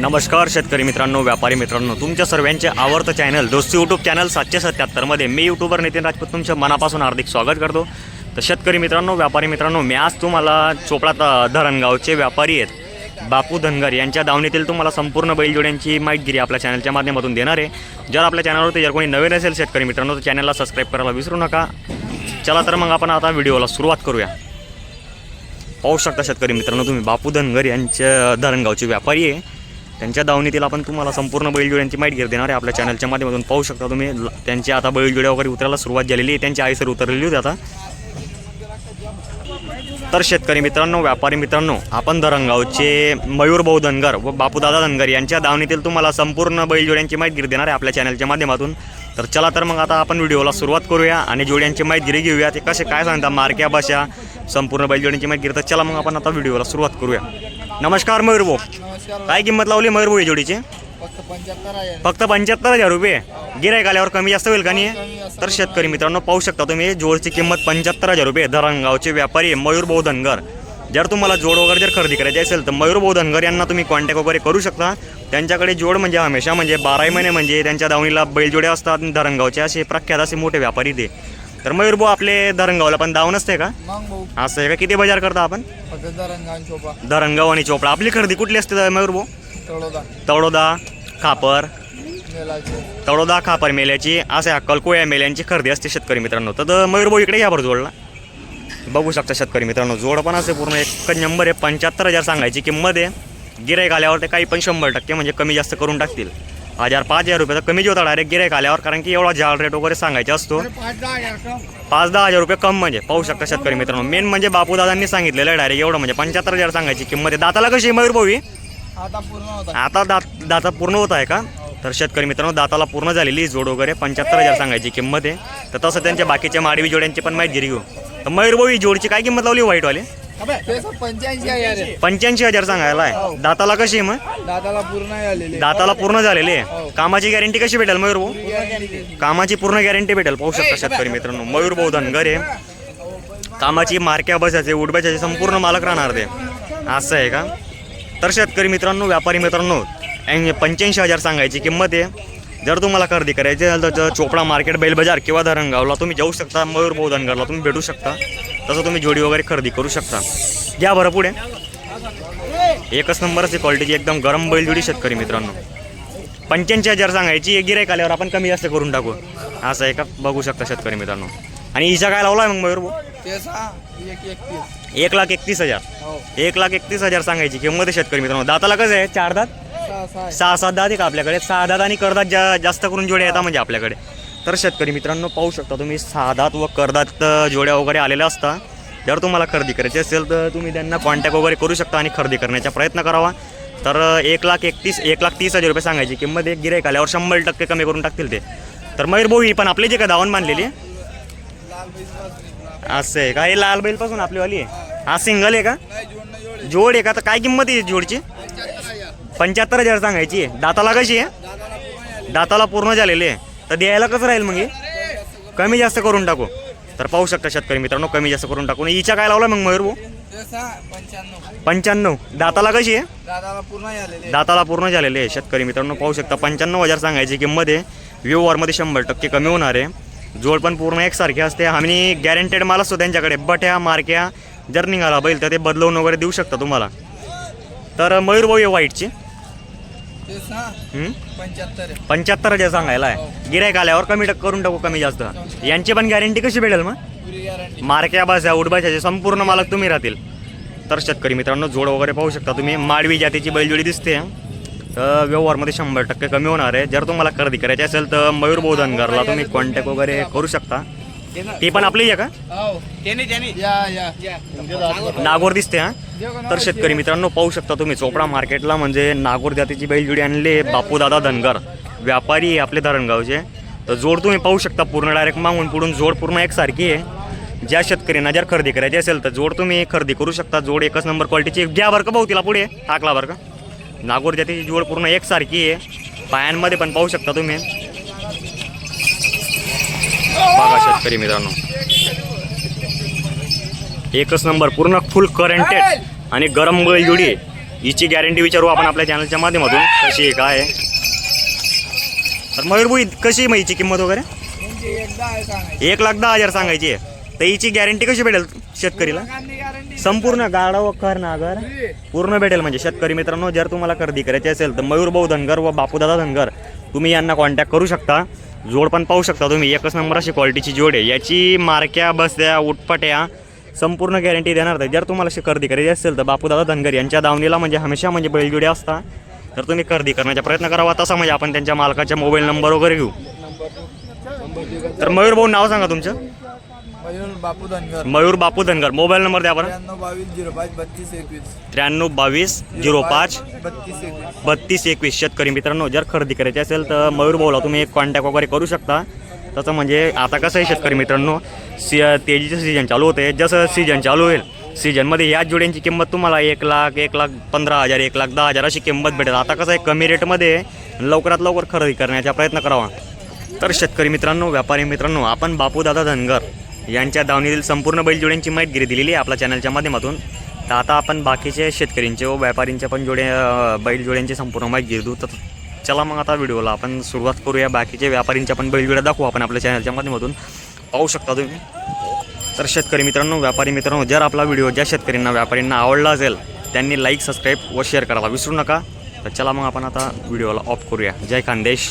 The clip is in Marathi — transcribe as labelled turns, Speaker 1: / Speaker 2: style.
Speaker 1: नमस्कार शेतकरी मित्रांनो व्यापारी मित्रांनो तुमच्या सर्वांचे आवडतं चॅनल दोस्ती यूट्यूब चॅनल सातशे सत्याहत्तरमध्ये मी यूट्यूबर नितीन राजपूत तुमच्या मनापासून हार्दिक स्वागत करतो. तर शेतकरी मित्रांनो व्यापारी मित्रांनो मी आज तुम्हाला चोपडा धरणगावचे व्यापारी आहेत. बापू धनगर यांच्या दावणीतील तुम्हाला संपूर्ण बैलजोड्यांची माहितगिरी आपल्या चॅनलच्या माध्यमातून देणार आहे. जर आपल्या चॅनलवरती जर कोणी नवीन असेल शेतकरी मित्रांनो तर चॅनलला सबस्क्राईब करायला विसरू नका. चला तर मग आपण आता व्हिडिओला सुरुवात करूया. पाहू शकता शेतकरी मित्रांनो तुम्ही बापू धनगर यांच्या धरणगावचे व्यापारी आहे. त्यांच्या दावणीतील आपण तुम्हाला संपूर्ण बैलजोड्यांची माहिती देणार आहे. आपल्या चॅनलच्या माध्यमातून पाहू शकता तुम्ही. त्यांची आता बैलजोड्या वगैरे उतरायला सुरुवात झालेली आहे. त्यांची आईसर उतरलेली होती आता. तर शेतकरी मित्रांनो व्यापारी मित्रांनो आपण धरणगावचे मयूर भाऊ धनगर व बापूदादा धनगर यांच्या दावणीतील तुम्हाला संपूर्ण बैलजोड्यांची माहिती देणार आहे आपल्या चॅनलच्या माध्यमातून. तर चला तर मग आता आपण व्हिडिओला सुरुवात करूया आणि जोड्यांची माहिती घेऊया ते कसे काय सांगता मारक्या भाषा संपूर्ण बैलजोड्यांची माहिती तर चला मग आपण आता व्हिडिओला सुरुवात करूया. नमस्कार मयूर भाऊ
Speaker 2: नमस्कार.
Speaker 1: काय किंमत लावली मयूर भाऊ जोडीची?
Speaker 2: फक्त पंच्याहत्तर आहे.
Speaker 1: फक्त पंच्याहत्तर हजार रुपये. गिरायक आल्यावर कमी जास्त होईल का नाही? तर शेतकरी मित्रांनो पाहू शकता तुम्ही जोडची किंमत पंच्याहत्तर हजार रुपये. धरणगावचे व्यापारी मयूर भाऊ धनगर. जर तुम्हाला जोड वगैरे जर खरेदी करायची असेल तर मयूर भाऊ धनगर यांना तुम्ही कॉन्टॅक्ट वगैरे करू शकता. त्यांच्याकडे जोड म्हणजे हमेशा म्हणजे बाराही महिने म्हणजे त्यांच्या दावणीला बैलजोड्या असतात धरणगावचे असे प्रख्यात असे मोठे व्यापारी ते. तर मयूर भाऊ आपले धरणगावला पण दाव नसते का?
Speaker 2: मग भाऊ.
Speaker 1: असं आहे का? किती बाजार करता आपण?
Speaker 2: फक्त दरंगान शोभा
Speaker 1: धरणगाव आणि चोपडा. आपली खरेदी कुठली असते मयूर भाऊ?
Speaker 2: तळोदा.
Speaker 1: तळोदा खापर.
Speaker 2: मेलाचे.
Speaker 1: तळोदा खापर मेल्याची असे अक्कल कोया मेल्यांची खरेदी असते शेतकरी मित्रांनो. तर मयूरभाऊ इकडे या बरं जोडला. बघू शकता शेतकरी मित्रांनो जोड पण असे पूर्ण एकच नंबर आहे. पंच्याहत्तर हजार सांगायची किंमत आहे. गिराईक आल्यावर ते काही पण शंभर टक्के म्हणजे कमी जास्त करून टाकतील. हजार पाच हजार रुपये तर कमी होता डायरेक्ट गिराईक आल्यावर कारण की एवढा जाळ रेट वगैरे सांगायचा असतो.
Speaker 2: पाच दहा हजार
Speaker 1: रुपये कम म्हणजे पाहू शकता शेतकरी मित्रांनो. मेन म्हणजे बापूदादांनी सांगितलेलं आहे डायरेक्ट एवढं म्हणजे पंच्याहत्तर हजार सांगायची किंमत. आहे दाताला कशी आहे मयूरभाऊ ही
Speaker 2: आता
Speaker 1: दात दाता पूर्ण होत आहे का? तर शेतकरी मित्रांनो दाताला पूर्ण झालेली जोड वगैरे पंच्याहत्तर हजार सांगायची किंमत आहे. तर तसं त्यांच्या बाकीच्या माडवी जोड्यांची पण माहिती घेऊ. तर मयूरभाऊ ही जोडची काय किंमत लावली व्हाईटवाली
Speaker 2: ते सब पंच्याऐंशी हजार आहे
Speaker 1: पंच्याऐंशी हजार सांगायला आहे. दाताला कशी आहे मग?
Speaker 2: दादाला पूर्ण आलेले.
Speaker 1: दाताला पूर्ण झालेली आहे. कामाची गॅरंटी कशी भेटेल मयूरभाऊ कामाची पूर्ण गॅरंटी भेटेल पाहू शकता शेतकरी मित्रांनो. मयूरभाऊ धनगर आहे. कामाची मार्क्या बसायचे उडब्याचे संपूर्ण मालक राहणार ते. असं आहे का? तर शेतकरी मित्रांनो व्यापारी मित्रांनो पंच्याऐंशी हजार सांगायची किंमत आहे. जर तुम्हाला खरेदी करायची असेल तर चोपडा मार्केट बैल बाजार किंवा धरणगावला तुम्ही जाऊ शकता मयूर भाऊ धनगरला तुम्ही भेटू शकता. तसं तुम्ही जोडी वगैरे खरेदी करू शकता. घ्या बरं पुढे. एकच नंबरची क्वालिटीची एकदम गरम बैलजोडी शेतकरी मित्रांनो. पंच्याऐंशी हजार सांगायची एक गिरायक आल्यावर आपण कमी जास्त करून टाकू. असं आहे का? बघू शकता शेतकरी मित्रांनो. आणि हिचा काय लावला मग मयूर
Speaker 2: एक
Speaker 1: लाख एकतीस हजार.
Speaker 2: हो.
Speaker 1: एक लाख एकतीस हजार सांगायची किंमत आहे शेतकरी मित्रांनो. दाताला कसं आहे? चार दात?
Speaker 2: सहा
Speaker 1: सात दात आहे का आपल्याकडे? सहा दात आणि करदात जा जास्त करून जोड्या येतात म्हणजे आपल्याकडे. तर शेतकरी मित्रांनो पाहू शकता तुम्ही साधात व करदात जोड्या वगैरे आलेल्या असता जर तुम्हाला खरेदी करायची असेल तर तुम्ही त्यांना कॉन्टॅक्ट वगैरे करू शकता आणि खरेदी करण्याचा प्रयत्न करावा. तर एक लाख एकतीस एक लाख तीस हजार रुपये सांगायची किंमत एक गिरायक आल्यावर शंभर टक्के कमी करून टाकतील ते. तर मयूर भाऊ ही पण आपली जे का दावण बांधलेली आहे? असं आहे का? हे लाल बैलपासून आपलीवाली आहे? हा सिंगल आहे का?
Speaker 2: जोड आहे.
Speaker 1: का? तर काय किंमत आहे जोडची?
Speaker 2: पंच्याहत्तर हजार
Speaker 1: सांगायची दाताला कशी आहे? दाताला पूर्ण झालेले आहे. तर द्यायला कसं राहील मग हे? कमी जास्त करून टाकू. तर पाहू शकता शेतकरी मित्रांनो कमी जास्त करून टाकू. हिच्या काय लावला मग मयूर भाऊ?
Speaker 2: पंच्याण्णव.
Speaker 1: दाताला कशी आहे? दाताला पूर्ण झालेले आहे शेतकरी मित्रांनो. पाहू शकता पंच्याण्णव हजार सांगायची किंमत आहे. व्ह्यूवरमध्ये शंभर टक्के कमी होणार आहे. जोड पण पूर्ण एकसारखी असते. आम्ही गॅरंटेड माल असतो त्यांच्याकडे. बट्या मारक्या जर निघाला बैल तर ते बदलवून वगैरे देऊ शकता तुम्हाला. तर मयूर भाऊ आहे व्हाईटची
Speaker 2: पंच्याहत्तर.
Speaker 1: हजार सांगायला आहे. गिरायक आल्यावर कमी टक्क करून टाकू कमी जास्त. यांची पण गॅरंटी कशी भेटेल मग? मारक्या भाषा उडबाशाचे संपूर्ण मालक तुम्ही राहतील. तर शेतकरी मित्रांनो जोड वगैरे पाहू शकता तुम्ही. माडवी जातीची बैलजोडी दिसते. तर व्यवहारमध्ये शंभर टक्के कमी होणार आहे. जर तुम्हाला खरेदी करायची असेल तर मयूर बोधनगरला तुम्ही कॉन्टॅक्ट वगैरे करू शकता. ती पण आपली आहे का?
Speaker 2: हो
Speaker 1: नागोर दिसते हा? तर शेतकरी मित्रांनो पाहू शकता तुम्ही चोपडा मार्केटला म्हणजे नागोर जातीची बैलजोडी आणली बापूदादा धनगर व्यापारी आहे आपले धरणगावचे. तर जोड तुम्ही पाहू शकता पूर्ण डायरेक्ट मागून पुढून जोड पूर्ण एकसारखी आहे. ज्या शेतकऱ्यांना जर खरेदी करायची असेल तर जोड तुम्ही खरेदी करू शकता. जोड एकच नंबर क्वालिटीची घ्या बरं का भाऊ तिला पुढे टाकला बरं का. नागोर जातीची जोड पूर्ण एकसारखी आहे. पायांमध्ये पण पाहू शकता तुम्ही. बघा शेतकरी मित्रांनो. एकच नंबर पूर्ण फुल करंटेड आणि गरम आहे. हिची गॅरंटी विचारू आपण आपल्या चॅनलच्या माध्यमातून. कशी आहे काय आहे? तर मयूरभूई कशी मग हिची किंमत वगैरे? एक लाख दहा हजार सांगायची आहे. तर हिची गॅरंटी कशी भेटेल शेतकरीला? संपूर्ण गाडा वखर नागर पूर्ण भेटेल म्हणजे शेतकरी मित्रांनो जर तुम्हाला खरेदी करायची असेल तर मयूर भाऊ धनगर व बापूदादा धनगर तुम्ही यांना कॉन्टॅक्ट करू शकता. जोड पण पाहू शकता तुम्ही. एकच नंबर अशी क्वालिटीची जोड आहे. याची मारक्या बसद्या उटपट्या संपूर्ण गॅरंटी देणार आहे जर तुम्हाला अशी खरेदी करायची असेल तर बापूदादा धनगर यांच्या दावणीला म्हणजे हमेशा म्हणजे बैलजोडे असता. तर तुम्ही खरेदी करण्याचा प्रयत्न करावा तसा म्हणजे आपण त्यांच्या मालकाच्या मोबाईल नंबर वगैरे घेऊ. तर मयूर भाऊ नाव सांगा तुमचं.
Speaker 2: मयूर बापू धनगर.
Speaker 1: मयूर बापू धनगर. मोबाईल नंबर द्या बरं.
Speaker 2: त्र्याण्णव बावीस झिरो पाच बत्तीस एकवीस.
Speaker 1: त्र्याण्णव बावीस झिरो पाच
Speaker 2: बत्तीस एकवीस.
Speaker 1: बत्तीस एकवीस. शेतकरी मित्रांनो जर खरेदी करायची असेल तर मयूर भाऊला तुम्ही एक कॉन्टॅक्ट वगैरे करू शकता. तसं म्हणजे आता कसं आहे शेतकरी मित्रांनो सी तेजीचं सीझन चालू होते जसं सीझन चालू होईल सीझनमध्ये ह्याच जोड्यांची किंमत तुम्हाला एक लाख एक लाख पंधरा हजार एक लाख दहा हजार अशी किंमत भेटेल. आता कसं आहे कमी रेटमध्ये लवकरात लवकर खरेदी करण्याचा प्रयत्न करावा. तर शेतकरी मित्रांनो व्यापारी मित्रांनो आपण बापूदादा धनगर यांच्या दावणीतील संपूर्ण बैलजोड्यांची माहिती दिलेली आहे आपल्या चॅनलच्या माध्यमातून. तर आता आपण बाकीचे शेतकऱ्यांचे व व्यापाऱ्यांच्या पण जोड्या बैलजोड्यांची संपूर्ण माहिती घेऊ तर चला मग आता व्हिडिओला आपण सुरुवात करूया. बाकीचे व्यापाऱ्यांच्या पण बैलजोड्या दाखवू आपण आपल्या चॅनलच्या माध्यमातून. पाहू शकता तुम्ही. तर शेतकरी मित्रांनो व्यापारी मित्रांनो जर आपला व्हिडिओ ज्या शेतकऱ्यांना व्यापाऱ्यांना आवडला असेल त्यांनी लाईक सबस्क्राईब व शेअर करायला विसरू नका. तर चला मग आपण आता व्हिडिओला ऑफ करूया. जय खानदेश.